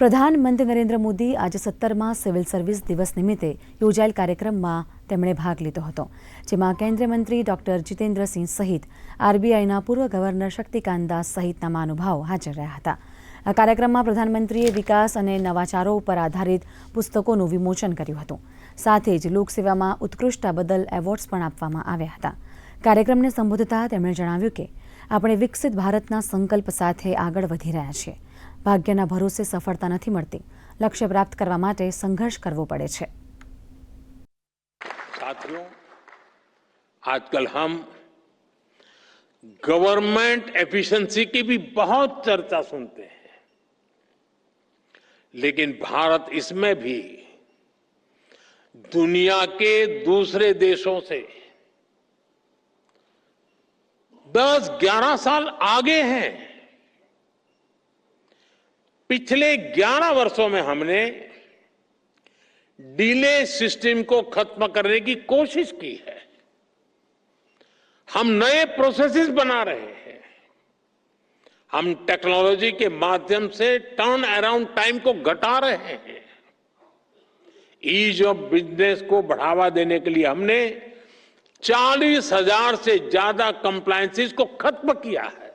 પ્રધાનમંત્રી નરેન્દ્ર મોદી આજે સત્તરમાં સિવિલ સર્વિસ દિવસ નિમિત્તે યોજાયેલ કાર્યક્રમમાં તેમણે ભાગ લીધો હતો, જેમાં કેન્દ્રીય મંત્રી ડોક્ટર જીતેન્દ્રસિંહ સહિત આરબીઆઈના પૂર્વ ગવર્નર શક્તિકાંત દાસ સહિતના મહાનુભાવો હાજર રહ્યા હતા. આ કાર્યક્રમમાં પ્રધાનમંત્રીએ વિકાસ અને નવાચારો ઉપર આધારિત પુસ્તકોનું વિમોચન કર્યું હતું સાથે જ લોકસેવામાં ઉત્કૃષ્ટતા બદલ એવોર્ડ્સ પણ આપવામાં આવ્યા હતા કાર્યક્રમને સંબોધતા તેમણે જણાવ્યું કે આપણે વિકસિત ભારતના સંકલ્પ સાથે આગળ વધી રહ્યા છીએ ભાગ્યના ભરોસે સફળતા નથી મળતી લક્ષ્ય પ્રાપ્ત કરવા માટે સંઘર્ષ કરવો પડે છે साथियों आजकल हम गवर्नमेंट एफिशिएंसी की भी बहुत चर्चा सुनते हैं लेकिन भारत इसमें भी दुनिया के दूसरे देशों से 10 11 साल आगे हैं। पिछले 11 वर्षों में हमने डिले सिस्टम को खत्म करने की कोशिश की है। हम नए प्रोसेसेस बना रहे हैं। हम टेक्नोलॉजी के माध्यम से टर्न अराउंड टाइम को घटा रहे हैं। ईज ऑफ़ बिज़नेस को बढ़ावा देने के लिए हमने चालीस हज़ार से ज़्यादा कंप्लायंसेस को खत्म किया है।